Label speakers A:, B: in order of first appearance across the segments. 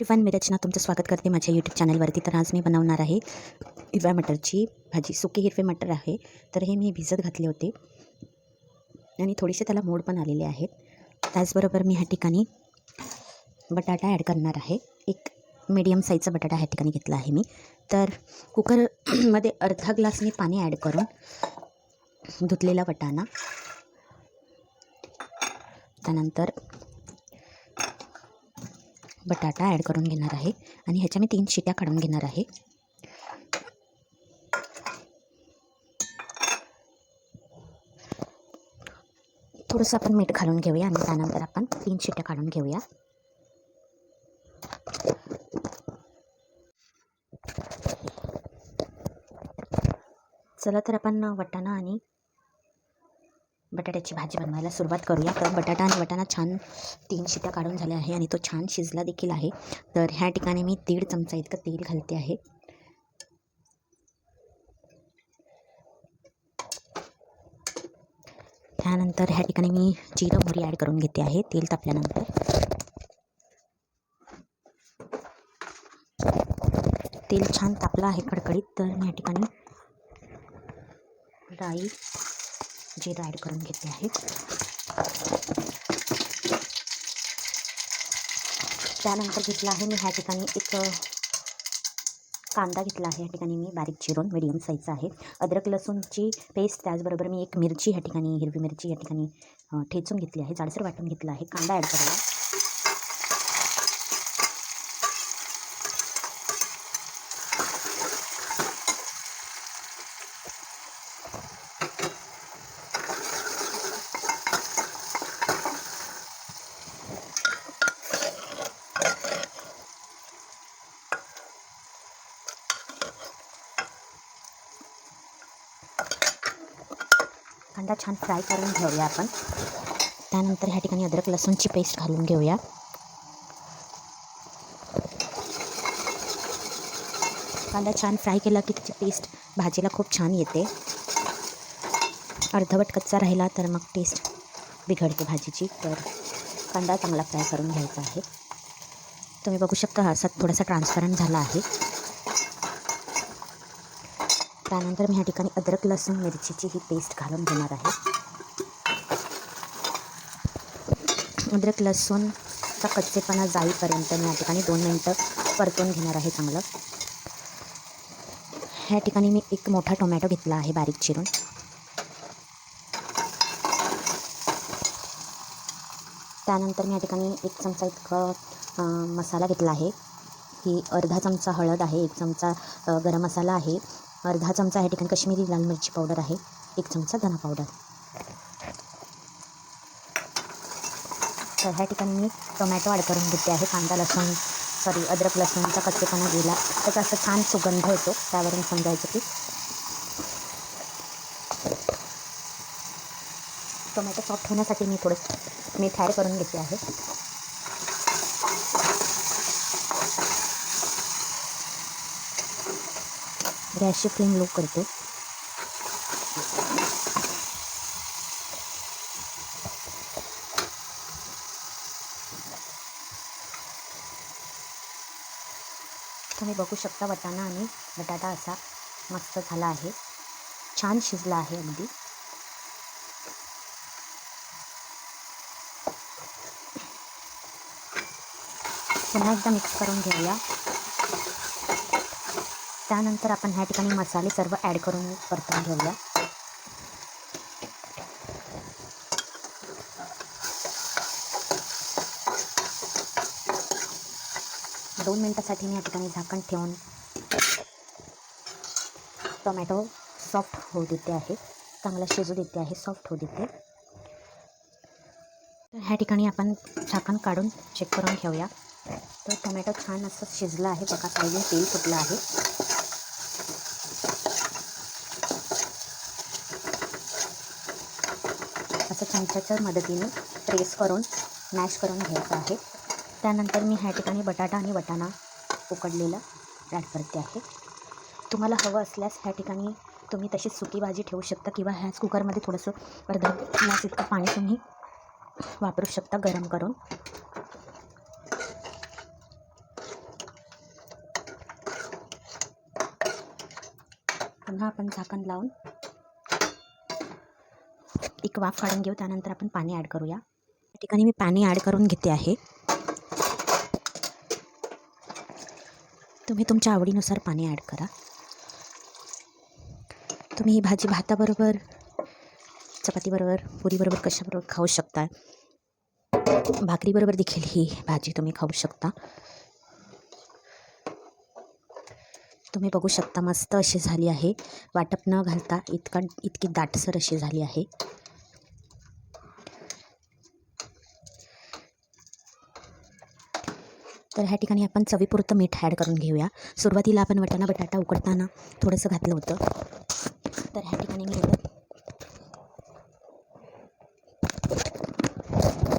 A: Everyone मी रचना तुमचं स्वागत करते माझ्या यूट्यूब चॅनलवरती तर आज मी बनवणार आहे हिरव्या मटरची भाजी. सुके हिरवे मटर आहे. तर हे मी भिजत घातले होते. आणि थोडेसे त्याला मोड पण आलेले आहेत त्याचबरोबर मी ह्या ठिकाणी बटाटा ॲड करणार आहे. एक मीडियम साईजचा बटाटा ह्या ठिकाणी घेतला आहे मी. तर कुकरमध्ये अर्धा ग्लास मी पाणी ॲड करून धुतलेला वटाणा. त्यानंतर बटाटा ॲड करून घेणार आहे आणि ह्याच्या मी तीन शिट्या काढून घेणार आहे. थोडंसं आपण मीठ घालून घेऊया आणि त्यानंतर आपण तीन शिट्या काढून घेऊया. चला तर आपण वटाणा आणि बटाट्याची भाजी बनवायला सुरुवात करूया. तर बटाटा आणि वटाणा छान तीन शिट्या काढून झाल्या आहे आणि तो छान शिजला देखील आहे. तर ह्या ठिकाणी मी दीड चमचा इतकं तेल घालते आहे. त्यानंतर ह्या ठिकाणी मी जिरं मोहरी ॲड करून घेते आहे. तेल तापल्यानंतर. तेल छान तापलं आहे कडकडीत तर ह्या ठिकाणी राई जिरं ॲड करून घेतले आहे. त्यानंतर घेतला आहे मी ह्या ठिकाणी एक कांदा घेतला आहे. ह्या ठिकाणी मी बारीक चिरून मिडियम साईजचा आहे. अद्रक लसूणची पेस्ट त्याचबरोबर मी एक मिरची ह्या ठिकाणी हिरवी मिरची ह्या ठिकाणी ठेचून घेतली आहे. जाडसर वाटून घेतलं आहे. कांदा ॲड करायला कांदा छान फ्राय करून घेऊया आपण. त्यानंतर ह्या ठिकाणी अद्रक लसूणची पेस्ट घालून घेऊया. कांदा छान फ्राय केला की त्याची टेस्ट भाजीला खूप छान येते. अर्धवट कच्चा राहिला तर मग टेस्ट बिघडते भाजीची. तर कांदा चांगला फ्राय करून घ्यायचा आहे. तुम्ही बघू शकता असा थोडासा ट्रान्सपरंट झाला आहे. त्यानंतर मी ह्या ठिकाणी अद्रक लसूण मिरचीची ही पेस्ट घालून घेणार आहे. अद्रक लसूणचा कच्चेपणा जाईपर्यंत मी या ठिकाणी दोन मिनटं परतून घेणार आहे चांगलं. ह्या ठिकाणी मी एक मोठा टोमॅटो घेतला आहे बारीक चिरून. त्यानंतर मी या ठिकाणी एक चमचा इतकं मसाला घेतला आहे. ही अर्धा चमचा हळद आहे एक चमचा गरम मसाला आहे. अर्धा चमचा या ठिकाणी कश्मीरी लाल मिरची पावडर आहे. एक चमचा धना पावडर. तर ह्या ठिकाणी मी टोमॅटो ॲड करून घेते आहे. कांदा लसूण सॉरी अद्रक लसूणचा कच्चेपणा गेला. त्याचा असं छान सुगंध येतो. त्यावरून समजायचं की टोमॅटो सॉफ्ट होण्यासाठी मी थोडंसं मीठ ॲड करून घेते आहे. गॅसची फ्लेम लो करते. तुम्ही बघू शकता वटाणा आणि बटाटा असा मस्त झाला आहे. छान शिजला आहे अगदी. पुन्हा एकदा मिक्स करून घेऊया. त्यानंतर आपण ह्या ठिकाणी मसाले सर्व ॲड करून परतून घेऊया. दोन मिनटासाठी मी या ठिकाणी झाकण ठेवून टोमॅटो सॉफ्ट होऊ देते आहे. चांगला शिजू देते आहे सॉफ्ट होऊ देते. तर ह्या ठिकाणी आपण झाकण काढून चेक करून घेऊया. तर टोमॅटो छान असं शिजलं आहे. बघा पाहिजे तेल फुटलं आहे. असं चमच्याच्या मदतीने प्रेस करून मॅश करून घ्यायचं आहे. त्यानंतर मी ह्या ठिकाणी बटाटा आणि वटाणा उकडलेला ॲड करते आहे. तुम्हाला हवं असल्यास ह्या ठिकाणी तुम्ही तशीच सुकी भाजी ठेवू शकता किंवा ह्याच कुकरमध्ये थोडंसं अर्धा ग्लास इतकं पाणी तुम्ही वापरू शकता गरम करून. पुन्हा आपण झाकण लावून एक वाफ काढून घेऊ त्यानंतर आपण पाणी ॲड करूया. या ठिकाणी मी पाणी ॲड करून घेते आहे. तुम्ही तुमच्या आवडीनुसार पाणी ॲड करा. तुम्ही ही भाजी भाताबरोबर चपातीबरोबर पुरीबरोबर कशाबरोबर खाऊ शकता? भाकरीबरोबर देखील ही भाजी तुम्ही खाऊ शकता. तुम्ही बघू शकता मस्त अशी झाली आहे. वाटप न घालता इतका इतकी दाटसर अशी झाली आहे. तर ह्या ठिकाणी आपण चवीपुरतं मीठ ॲड करून घेऊया. सुरुवातीला आपण वटाणा बटाटा उकडताना थोडंसं घातलं होतं. तर ह्या ठिकाणी मी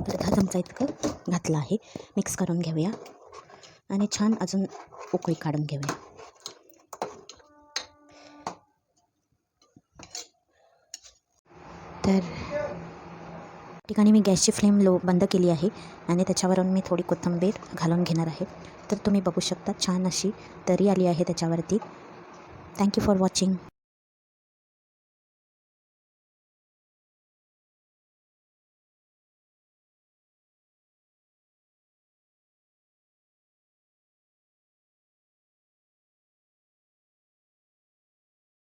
A: अर्धा चमचा इतकं घातलं आहे. मिक्स करून घेऊया. आणि छान अजून उकळी काढून घेऊया. तर ठिकाणी मी गॅसची फ्लेम लो बंद केली आहे आणि त्याच्यावरून मी थोडी कोथिंबीर घालून घेणार आहे. तर तुम्ही बघू शकता छान अशी तरी आली आहे त्याच्यावरती. Thank you for watching